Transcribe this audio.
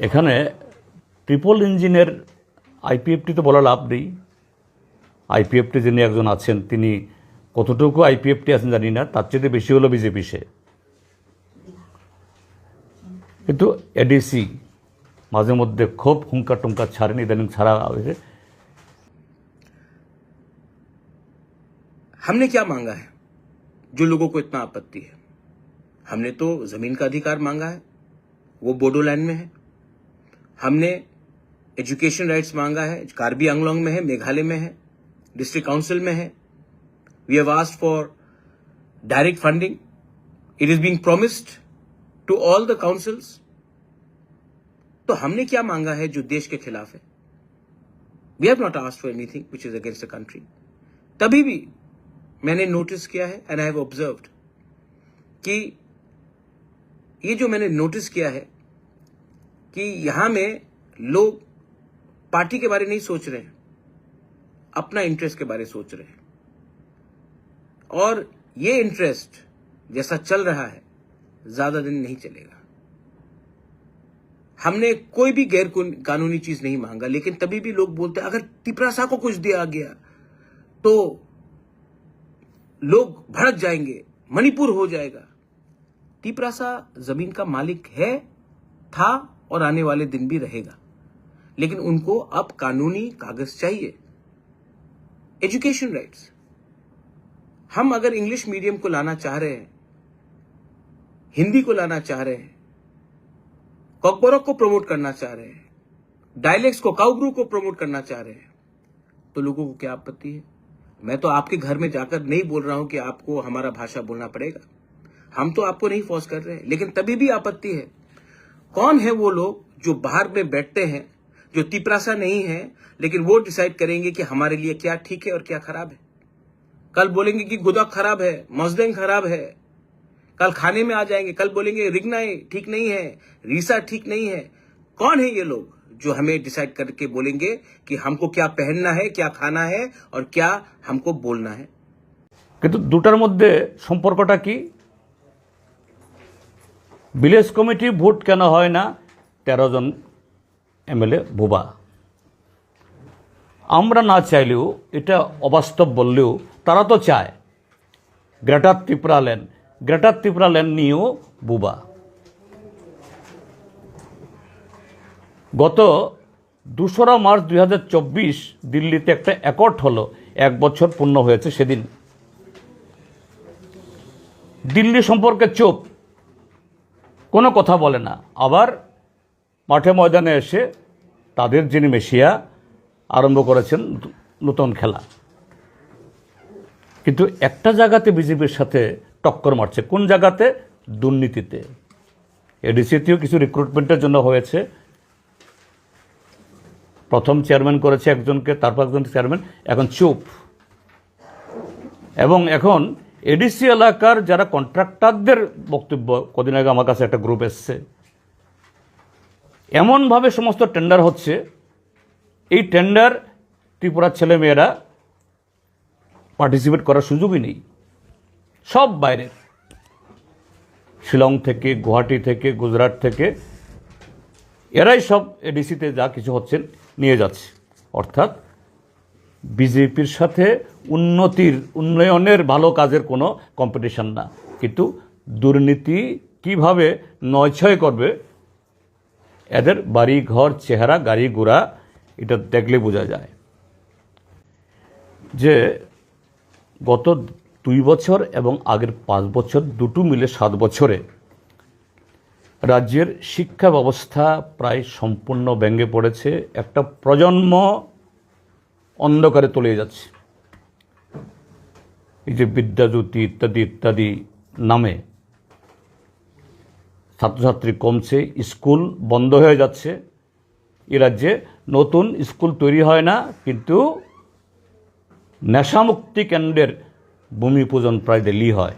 এখানে ট্রিপল ইঞ্জিনের আইপিএফটি তো বলা লাভ নেই আইপিএফটি যিনি একজন আছেন তিনি কতটুকু আইপিএফটি আছেন জানি না তার চেয়ে বেশি হলো বিজেপি সে কিন্তু এডিসি মাঝে মধ্যে খুব হুঙ্কার টুঙ্কার ছাড়েন ইদানিং ছাড়া হয়েছে हमने क्या मांगा है जो लोगों को इतना आपत्ति है हमने तो जमीन का अधिकार मांगा है वो बोडोलैंड में है हमने एजुकेशन राइट्स मांगा है, कार्बी आंगलोंग में है, मेघालय में है, डिस्ट्रिक्ट काउंसिल में है। We have asked for direct funding it is being promised to all the councils तो हमने क्या मांगा है जो देश के खिलाफ है? We have not asked for anything which is against the country तभी भी मैंने नोटिस किया है एंड आई हैव ऑब्जर्व्ड कि ये जो मैंने नोटिस किया है कि यहाँ में लोग पार्टी के बारे नहीं सोच रहे अपना इंटरेस्ट के बारे सोच रहे हैं। और ये इंटरेस्ट जैसा चल रहा है, ज़्यादा दिन नहीं चलेगा। हमने कोई भी गैर कानूनी चीज़ नहीं मांगा, लेकिन तभी भी लोग बोलते हैं, अगर तिपरासा को कुछ दिया गया तो लोग भड़क जाएँगे, मणिपुर हो जाएगा। तिपरासा ज़मीन का मालिक है, था और आने वाले दिन भी रहेगा। लेकिन उनको अब कानूनी कागज़ चाहिए। एजुकेशन राइट्स हम अगर इंग्लिश मीडियम को लाना चाह रहे हैं, हिंदी को लाना चाह रहे हैं कॉकबोरक को प्रमोट करना चाह रहे हैं डायलेक्ट्स को काउग्रू को प्रमोट करना चाह रहे हैं तो लोगों को क्या आपत्ति है? मैं तो आपके घर में जाकर नहीं बोल रहा हूँ कि आपको हमारा भाषा बोलना पड़ेगा। हम तो आपको नहीं फोर्स कर रहे हैं, लेकिन तभी भी आपत्ति है। कौन है वो लोग जो बाहर में बैठते हैं जो तिपरासा नहीं है लेकिन वो डिसाइड करेंगे कि हमारे लिए क्या ठीक है और क्या खराब है कल बोलेंगे कि गुदा खराब है मजदेंग खराब है कल खाने में आ जाएंगे कल बोलेंगे रिगनाई ठीक नहीं है रीसा ठीक नहीं है कौन है ये लोग जो हमें डिसाइड करके बोलेंगे कि हमको क्या पहनना है क्या खाना है और क्या हमको बोलना है কিন্তু দুটার মধ্যে সম্পর্কটা কি ভিলেজ কমিটি ভোট কেন হয় না? তেরো জন এমএলএ বোবা আমরা না চাইলেও, এটা অবাস্তব বললেও তারা তো চায়। Greater Tripura land greater Tripura land নিয়েও বুবা গত দোসরা মার্চ দুই হাজার চব্বিশ দিল্লিতে একটা অ্যাকর্ড হলো। এক বছর পূর্ণ হয়েছে সেদিন। দিল্লি সম্পর্কে চুপ। কোনো কথা বলে না। আবার মাঠে ময়দানে এসে তাদের যিনি মেশিয়া আরম্ভ করেছেন নতুন খেলা। কিন্তু একটা জায়গাতে বিজেপির সাথে টক্কর মারছে। কোন জায়গাতে? দুর্নীতিতে। এডিসিতেও কিছু রিক্রুটমেন্টের জন্য হয়েছে। প্রথম চেয়ারম্যান করেছে একজনকে, তারপর একজন চেয়ারম্যান এখন চুপ। এবং এখন এডিসি এলাকার যারা কন্ট্রাক্টরদের বক্তব্য, কদিন আগে আমার কাছে একটা গ্রুপ এসছে। এমনভাবে সমস্ত টেন্ডার হচ্ছে, এই টেন্ডার ত্রিপুরার ছেলেমেয়েরা পার্টিসিপেট করার সুযোগই নেই। সব বাইরের। শিলং থেকে, গুয়াহাটি থেকে, গুজরাট থেকে, এরাই সব এডিসিতে যা কিছু হচ্ছেন নিয়ে যাচ্ছে। অর্থাৎ বিজেপির সাথে উন্নতির, উন্নয়নের ভালো কাজের কোনো কম্পিটিশন না। কিন্তু দুর্নীতি কীভাবে নয়ছয় করবে, এদের বাড়ি, ঘর, চেহারা, গাড়ি, ঘোড়া, এটা দেখলে বোঝা যায়। যে গত দুই বছর এবং আগের পাঁচ বছর দুটো মিলে সাত বছরে রাজ্যের শিক্ষা ব্যবস্থা প্রায় সম্পূর্ণ ভেঙে পড়েছে। একটা প্রজন্ম অন্ধকারে তলিয়ে যাচ্ছে। এই যে বিদ্যাজ্যোতি ইত্যাদি ইত্যাদি নামে ছাত্রছাত্রী কমছে, স্কুল বন্ধ হয়ে যাচ্ছে। এ রাজ্যে নতুন স্কুল তৈরি হয় না, কিন্তু নেশামুক্তি কেন্দ্রের ভূমি পূজন প্রায় দিল্লি হয়।